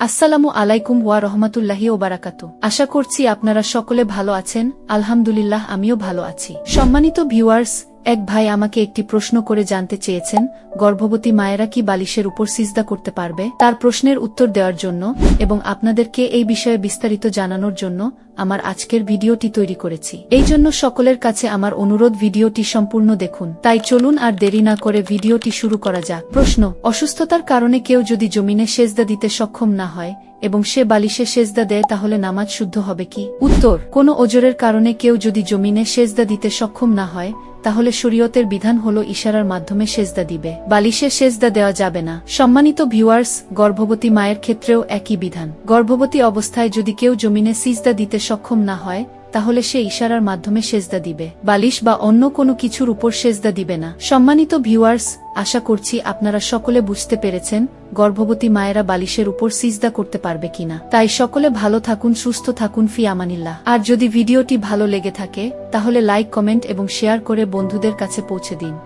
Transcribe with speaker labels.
Speaker 1: আসসালামু আলাইকুম ওয়া রহমাতুল্লাহি ও বারাকাত আশা করছি আপনারা সকলে ভালো আছেন। আলহামদুলিল্লাহ, আমিও ভালো আছি। সম্মানিত ভিউয়ার্স এক ভাই আমাকে একটি প্রশ্ন করে জানতে চেয়েছেন, গর্ভবতী মায়েরা কি বালিশের উপর সিজদা করতে পারবে? তার প্রশ্নের উত্তর দেওয়ার জন্য এবং আপনাদেরকে এই বিষয়ে বিস্তারিত জানানোর জন্য আমার আজকের ভিডিওটি তৈরি করেছি। এই জন্য সকলের কাছে আমার অনুরোধ, ভিডিওটি সম্পূর্ণ দেখুন। তাই চলুন আর দেরি না করে ভিডিওটি শুরু করা যাক। প্রশ্ন, অসুস্থতার কারণে কেউ যদি জমিনে সেজদা দিতে সক্ষম না হয় এবং সে বালিশে সেজদা দেয়, তাহলে নামাজ শুদ্ধ হবে কি? উত্তর, কোনো ওজরের কারণে কেউ যদি জমিনে সেজদা দিতে সক্ষম না হয় তাহলে শরীয়তের বিধান হল ইশারার মাধ্যমে সেজদা দিবে। বালিশে সেজদা দেওয়া যাবে না। সম্মানিত ভিউয়ার্স, গর্ভবতী মায়ের ক্ষেত্রেও একই বিধান। গর্ভবতী অবস্থায় যদি কেউ জমিনে সিজদা দিতে সক্ষম না হয় তাহলে সে ইশারার মাধ্যমে সেজদা দিবে। বালিশ বা অন্য কোনো কিছুর উপর সেজদা দিবে না। সম্মানিত ভিউয়ার্স, আশা করছি আপনারা সকলে বুঝতে পেরেছেন গর্ভবতী মায়েরা বালিশের উপর সিজদা করতে পারবে কিনা। তাই সকলে ভালো থাকুন, সুস্থ থাকুন, ফি আমানিল্লাহ। আর যদি ভিডিওটি ভালো লেগে থাকে, তাহলে লাইক, কমেন্ট এবং শেয়ার করে বন্ধুদের কাছে পৌঁছে দিন।